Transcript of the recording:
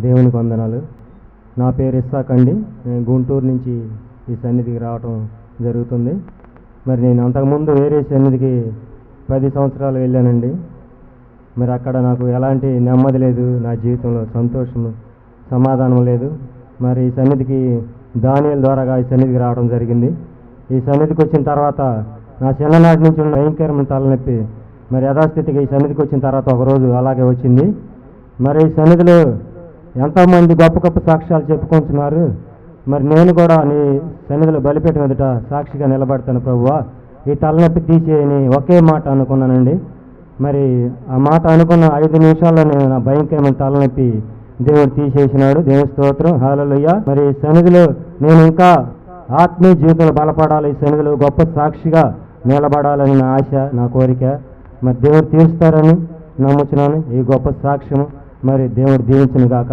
దేవునికి వందనాలు. నా పేరు ఇస్సాక్ అండి. నేను గుంటూరు నుంచి ఈ సన్నిధికి రావటం జరుగుతుంది. మరి నేను అంతకుముందు వేరే సన్నిధికి పది సంవత్సరాలు వెళ్ళానండి. మరి అక్కడ నాకు ఎలాంటి నెమ్మది లేదు. నా జీవితంలో సంతోషం సమాధానం లేదు. మరి ఈ సన్నిధికి దానియల ద్వారాగా ఈ సన్నిధికి రావడం జరిగింది. ఈ సన్నిధికి వచ్చిన తర్వాత నా చిన్ననాటి నుంచి ఉన్న భయంకరమైన తలనొప్పి మరి యథాస్థితికి ఈ సన్నిధికి వచ్చిన తర్వాత ఒకరోజు అలాగే వచ్చింది. మరి ఈ సన్నిధిలో ఎంతోమంది గొప్ప గొప్ప సాక్ష్యాలు చెప్పుకుంటున్నారు. మరి నేను కూడా నీ సన్నిధిలో బలిపెట్టి ఎదుట సాక్షిగా నిలబడతాను ప్రభువా. ఈ తలనొప్పి తీసేయని ఒకే మాట అనుకున్నానండి. మరి ఆ మాట అనుకున్న ఐదు నిమిషాల్లో నేను నా భయంకరమైన తలనొప్పి దేవుడు తీసేసినాడు. దేవుని స్తోత్రం. హాలలుయ్య మరి ఈ సన్నిధిలో నేను ఇంకా ఆత్మీయ జీవితంలో బలపడాలి. ఈ సన్నిధిలో గొప్ప సాక్షిగా నిలబడాలని నా ఆశ నా కోరిక. మరి దేవుడు తీరుస్తారని నమ్ముచున్నాను. ఈ గొప్ప సాక్ష్యం మరి దేవుడు దీవించను గాక